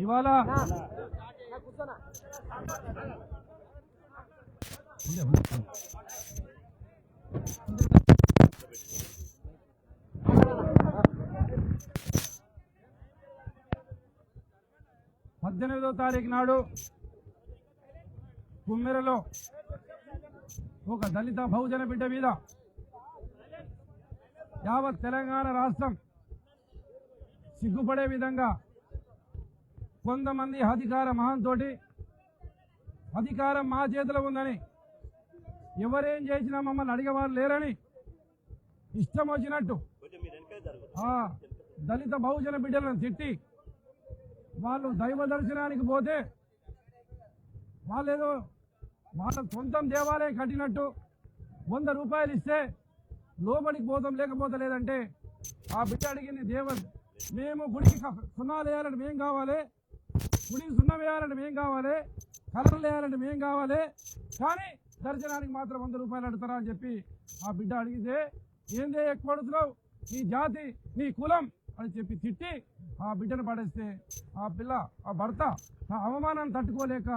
ఇవాళ పద్దెనిమిదో తారీఖు నాడు కుమ్మెరలో ఒక దళిత బహుజన బిడ్డ మీద యావత్ తెలంగాణ రాష్ట్రం సిగ్గుపడే విధంగా కొంతమంది అధికార మహంతోటి అధికారం మా చేతిలో ఉందని ఎవరేం చేసినా మమ్మల్ని అడిగేవారు లేరని ఇష్టం వచ్చినట్టు దళిత బహుజన బిడ్డలను తిట్టి వాళ్ళు దైవ దర్శనానికి పోతే వాళ్ళేదో వాళ్ళ సొంతం దేవాలయం కట్టినట్టు వంద రూపాయలు ఇస్తే లోపలికి పోతాం లేకపోతే లేదంటే ఆ బిడ్డ అడిగింది దేవ మేము గుడికి క- సున్నాలు వేయాలంటే మేం కావాలి. గుడికి సున్నం వేయాలంటే మేం కావాలి కలర్లు వేయాలంటే మేం కావాలి కానీ దర్శనానికి మాత్రం వంద రూపాయలు అడుగుతారా అని చెప్పి ఆ బిడ్డ అడిగితే ఏందే ఎక్కువ అడుగుతున్నావు? నీ జాతి నీ కులం అని చెప్పి తిట్టి ఆ బిడ్డను పడేస్తే ఆ పిల్ల ఆ భర్త ఆ అవమానాన్ని తట్టుకోలేక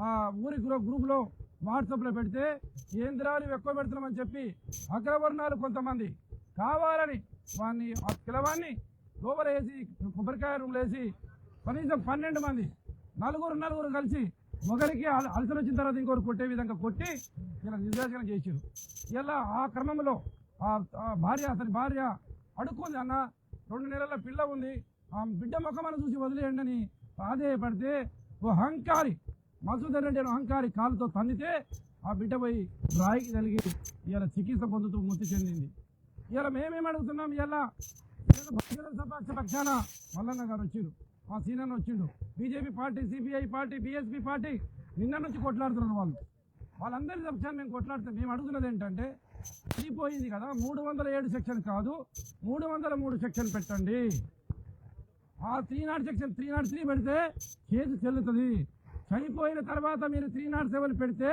ఆ ఊరి గ్రూప్లో గ్రూపులో వాట్సాప్లో పెడితే ఏంద్రాలు ఎక్కువ పెడుతున్నామని చెప్పి అగ్రవర్ణాలు కొంతమంది కావాలని వాడిని ఆ పిల్లవాడిని లోపల వేసి కొబ్బరికాయ రూమ్లో వేసి కనీసం పన్నెండు మంది నలుగురు నలుగురు కలిసి ఒకరికి అలసలు వచ్చిన తర్వాత ఇంకొకరు కొట్టే విధంగా కొట్టి ఇలా నిర్దేశనం చేసారు ఇలా ఆ క్రమంలో ఆ భార్య అతని భార్య అడుక్కుంది అన్న రెండు నెలల పిల్ల ఉంది ఆ బిడ్డ ముఖమని చూసి వదిలేయండి అని ప్రాధేయపడితే ఓ అహంకారి మసూదర్ రెడ్డి అనే అహంకారి కాలుతో తన్నితే ఆ బిడ్డ పోయి రాయికి తగిలి ఇలా చికిత్స పొందుతూ మృతి చెందింది. ఇలా మేమేం అడుగుతున్నాం? ఇలా పక్ష పక్షాన మల్లన్న గారు వచ్చారు మా సీనియర్ వచ్చిండు. BJP party CPI party BSP party నిన్న నుంచి కొట్లాడుతున్నారు వాళ్ళు. వాళ్ళందరి పక్షాన్ని మేము కొట్లాడితే మేము అడుగుతున్నది ఏంటంటే చనిపోయింది కదా మూడు వందల ఏడు సెక్షన్ కాదు మూడు వందల మూడు సెక్షన్ పెట్టండి. ఆ three not section three not three పెడితే కేసు చెల్లుతుంది. చనిపోయిన తర్వాత మీరు త్రీ నాట్ సెవెన్ పెడితే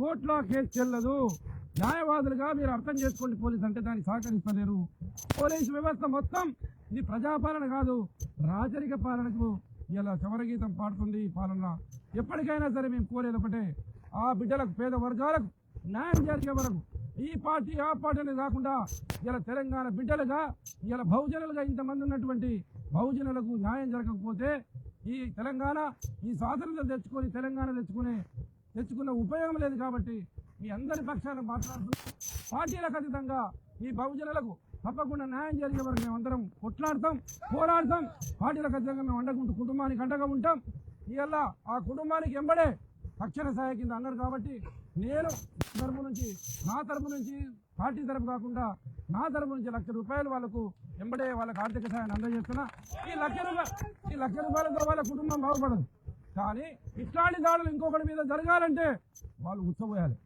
కోర్టులో కేసు చెల్లదు. న్యాయవాదులుగా మీరు అర్థం చేసుకోండి పోలీస్ అంటే దానికి సహకరిస్తలేరు. పోలీసు వ్యవస్థ మొత్తం ఇది ప్రజాపాలన కాదు రాజరిక పాలనకు ఇలా చమరగీతం పాడుతుంది ఈ పాలన. ఎప్పటికైనా సరే మేము కోరేది ఒకటే ఆ బిడ్డలకు పేద వర్గాలకు న్యాయం జరిగే వరకు ఈ పార్టీ ఆ పార్టీ అనేది కాకుండా ఇలా తెలంగాణ బిడ్డలుగా ఇలా బహుజనులుగా ఇంతమంది ఉన్నటువంటి బహుజనులకు న్యాయం జరగకపోతే ఈ తెలంగాణ ఈ స్వాతంత్రం తెచ్చుకొని తెలంగాణ తెచ్చుకునే తెచ్చుకున్న ఉపయోగం లేదు కాబట్టి మీ అందరి పక్షాన మాట్లాడుతూ పార్టీలకు అతీతంగా ఈ బహుజనులకు తప్పకుండా న్యాయం జరిగే వరకు మేమందరం కొట్లాడతాం పోరాడతాం. పార్టీలకు అతీతంగా మేము అండకుంటూ కుటుంబానికి అండగా ఉంటాం. ఇవాళ ఆ కుటుంబానికి ఎంబడే తక్షణ సహాయ కింద అన్నారు కాబట్టి నేను తరపు నుంచి నా తరపు నుంచి పార్టీ తరపు కాకుండా నా తరపు నుంచి లక్ష రూపాయలు వాళ్ళకు ఎంబడే వాళ్ళకి ఆర్థిక సహాయాన్ని అందజేస్తున్నా. ఈ లక్ష రూపాయలు ఈ లక్ష రూపాయలతో వాళ్ళ కుటుంబం బాగుపడదు. కానీ ఇట్లాంటి దాడులు ఇంకొకటి మీద జరగాలంటే వాళ్ళు ఉచ్చబోయాలి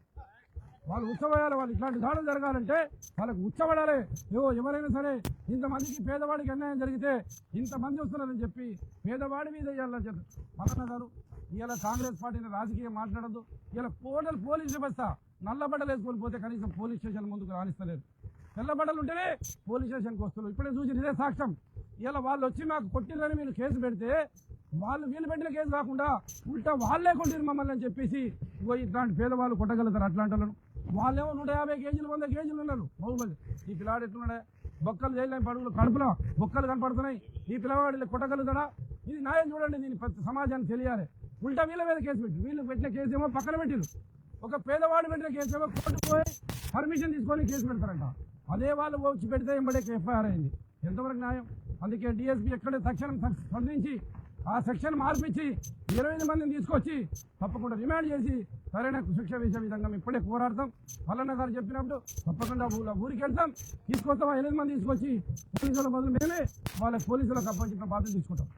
వాళ్ళు ఉచ్చబోయాలి వాళ్ళు ఇట్లాంటి దాడులు జరగాలంటే వాళ్ళకు ఉచ్చబడాలి ఏవో ఎవరైనా సరే ఇంతమందికి పేదవాడికి అన్యాయం జరిగితే ఇంతమంది వస్తున్నారని చెప్పి పేదవాడి మీద ఇవాళ మల్లన్న గారు ఇవాళ కాంగ్రెస్ పార్టీని రాజకీయం మాట్లాడద్దు. ఇలా టోటల్ పోలీస్ వ్యవస్థ నల్లబడ్డలు వేసుకొని పోతే కనీసం పోలీస్ స్టేషన్ ముందుకు రాణిస్తలేదు తెల్లబడ్డలు ఉంటేనే పోలీస్ స్టేషన్కి వస్తున్నారు. ఇప్పుడే చూసి ఇదే సాక్ష్యం. ఇలా వాళ్ళు వచ్చి మాకు కొట్టిరని మీరు కేసు పెడితే వాళ్ళు వీళ్ళు పెట్టిన కేసు కాకుండా ఉల్టా వాళ్ళే కొట్టిరు మమ్మల్ని అని చెప్పేసి ఇగో ఇట్లాంటి పేదవాళ్ళు కొట్టగలుగుతారు అట్లాంటి వాళ్ళను. వాళ్ళేమో నూట యాభై కేజీలు వంద కేజీలు ఉన్నారు. బాహుబలి ఈ పిల్లాడు ఎట్లున్నాడే? బొక్కలు చేయలేని పడుగులు కడుపులో బొక్కలు కనపడుతున్నాయి. ఈ పిల్లవాడు కొట్టగలుగుతాడా? ఇది న్యాయం చూడండి దీని ప్రతి సమాజానికి తెలియాలి. ఉల్టా వీళ్ళ మీద కేసు పెట్టి వీళ్ళు పెట్టిన కేసు ఏమో పక్కన పెట్టిరు ఒక పేదవాడు పెట్టిన కేసు ఏమో కోర్టు పోయి పర్మిషన్ తీసుకొని కేసు పెడతారంట. అదే వాళ్ళు వచ్చి పెడితే ఎంబడే ఎఫ్ఐఆర్ అయింది. ఎంతవరకు న్యాయం? అందుకే డిఎస్పీ ఎక్కడే తక్షణం స్పందించి ఆ సెక్షన్ మార్పించి ఇరవై ఐదు మందిని తీసుకొచ్చి తప్పకుండా రిమాండ్ చేసి సరైన శిక్ష వేసే విధంగా మేము ఇప్పుడే పోరాడతాం. పల్లన్న గారు చెప్పినప్పుడు తప్పకుండా ఊళ్ళో ఊరికి వెళ్తాం. తీసుకొస్తాం. ఆ ఎనిమిది మంది తీసుకొచ్చి పోలీసుల బదులు మేమే వాళ్ళ పోలీసులకు అప్పగించిన బాధ్యత తీసుకుంటాం.